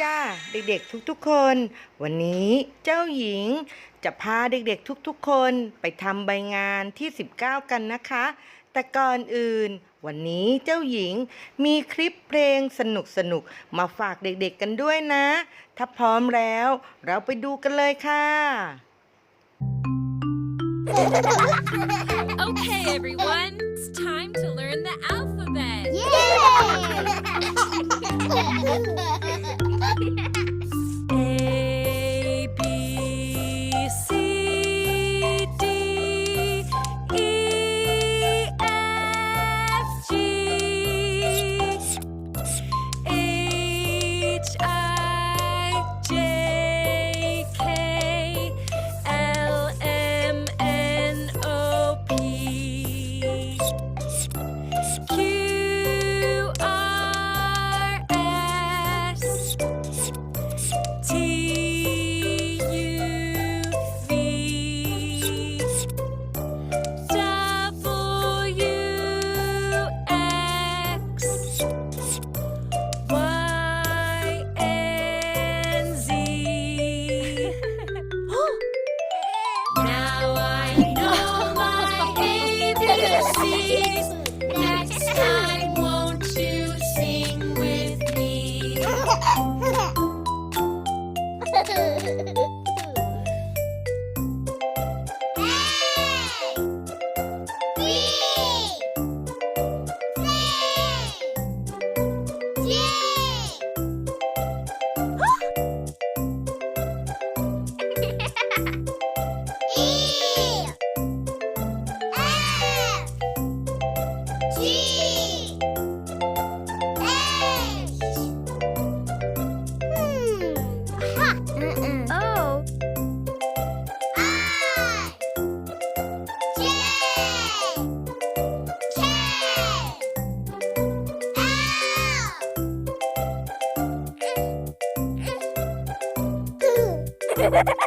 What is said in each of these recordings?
จ้าเด็กๆทุกๆคน วันนี้เจ้าหญิงจะพาเด็กๆทุกๆคนไปทำใบงานที่ 19 กันนะคะ แต่ก่อนอื่น วันนี้เจ้าหญิงมีคลิปเพลงสนุกๆมาฝากเด็กๆกันด้วยนะ ถ้าพร้อมแล้วเราไปดูกันเลยค่ะ Okay, everyone, it's time to learn the alphabet. A A B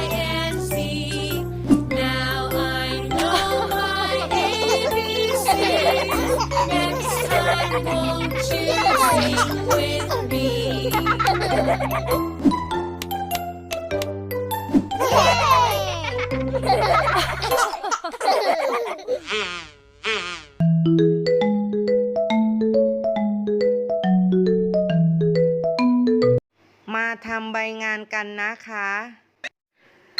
won't you sing with me? มาทำใบงานกันนะคะ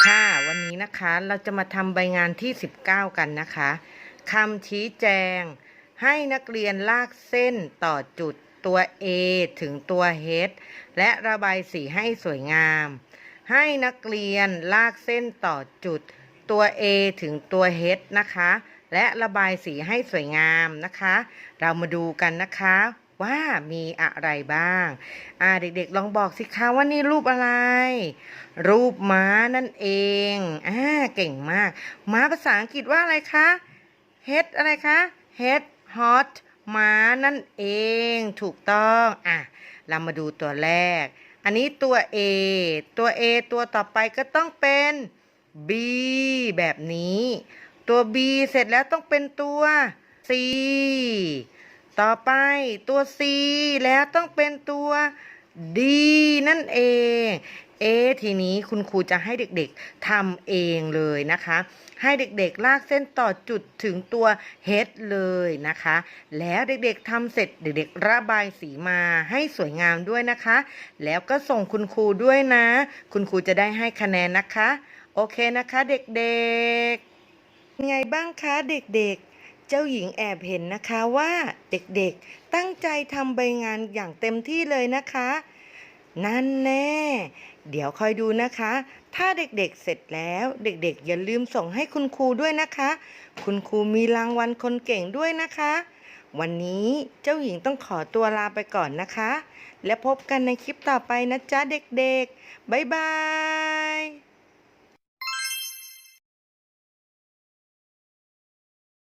ค่ะวันนี้นะคะเราจะมาทำใบงานที่ 19 กันนะคะคำชี้แจง ให้นักเรียนลากเส้นต่อจุดตัว A ถึงตัว H และระบายสีให้สวยงาม ให้นักเรียนลากเส้นต่อจุดตัว A ถึงตัว H นะคะ และระบายสีให้สวยงามนะคะ เรามาดูกันนะคะว่ามีอะไรบ้าง อ่าเด็กๆ ลองบอกสิคะว่านี่รูปอะไร รูปม้านั่นเอง อ่าเก่งมาก ม้าภาษาอังกฤษว่าอะไรคะ head อะไรคะ head hot ม้านั่นเองถูกต้อง อะ เรามาดูตัวแรก อันนี้ตัว A ตัว A ตัวต่อไปก็ต้องเป็น B แบบนี้ ตัว B เสร็จแล้วต้องเป็นตัว C ต่อไปตัว C แล้วต้องเป็นตัว ดีนั่นเองเอทีนี้คุณครูจะให้เด็กๆทำเองเลยนะคะ ให้เด็กๆลากเส้นต่อจุดถึงตัว H เลยนะคะ แล้วเด็กๆทำเสร็จเด็กๆระบายสีมาให้สวยงามด้วยนะคะ แล้วก็ส่งคุณครูด้วยนะ คุณครูจะได้ให้คะแนนนะคะ โอเคนะคะเด็กๆไงบ้างคะเด็กๆ เจ้าหญิงแอบเห็นนะคะว่าเด็กๆตั้งใจทำใบงานอย่างเต็มที่เลยนะคะ นั่นแน่ เดี๋ยวคอยดูนะคะ ถ้าเด็กๆเสร็จแล้วเด็กๆ อย่าลืมส่งให้คุณครูด้วยนะคะ คุณครูมีรางวัลคนเก่งด้วยนะคะ วันนี้เจ้าหญิงต้องขอตัวลาไปก่อนนะคะ และพบกันในคลิปต่อไปนะจ๊ะเด็กๆ บ๊ายบาย